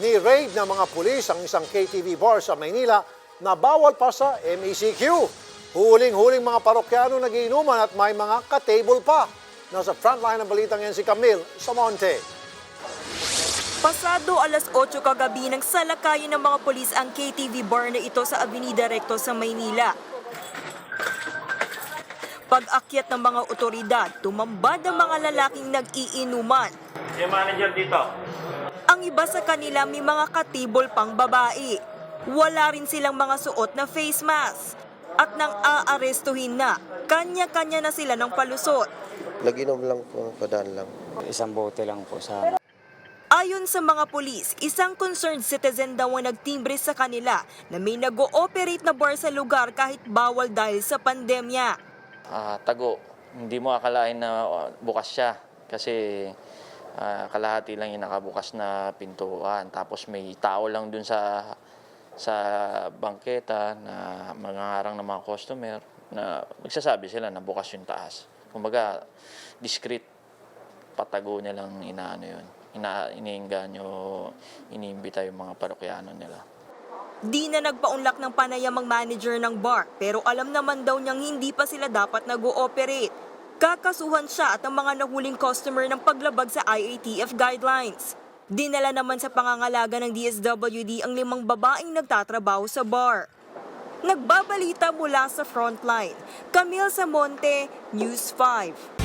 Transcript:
Ni-raid ng mga pulis ang isang KTV bar sa Maynila na bawal pa sa MECQ. Huling-huling mga parokyano nagiinuman at may mga ka-table pa. Nasa frontline ng balitang yan si Camille Samonte. Pasado alas 8 kagabi nang salakayin ng mga polis ang KTV bar na ito sa Avenida Recto sa Maynila. Pag-akyat ng mga otoridad, tumambad ang mga lalaking nag-iinuman. Yung manager dito. Ang iba sa kanila may mga katibol pang babae. Wala rin silang mga suot na face mask. At nang aarestuhin na, kanya-kanya na sila ng palusot. Naginom lang po, padaan lang. Isang bote lang po sa Ayon sa mga polis, isang concerned citizen daw ang nagtimbre sa kanila na may nag-ooperate na bar sa lugar kahit bawal dahil sa pandemya. ah, tago. Hindi mo akalain na ah, bukas siya kasi ah, kalahati lang yung nakabukas na pintuan. Tapos may tao lang dun sa sa bangketa na mangangarang ng mga customer na magsasabi sila na bukas yung taas. Kumbaga, discreet patago nilang inaano yun. Ina, iniinganyo, iniimbita yung mga parokyano nila. Di na nagpaunlak ng panayam ang manager ng bar pero alam naman daw niyang hindi pa sila dapat nag-ooperate. Kakasuhan siya at ang mga nahuling customer ng paglabag sa IATF guidelines. Dinala naman sa pangangalaga ng DSWD ang limang babaeng nagtatrabaho sa bar. Nagbabalita mula sa frontline. Camille Samonte, News 5.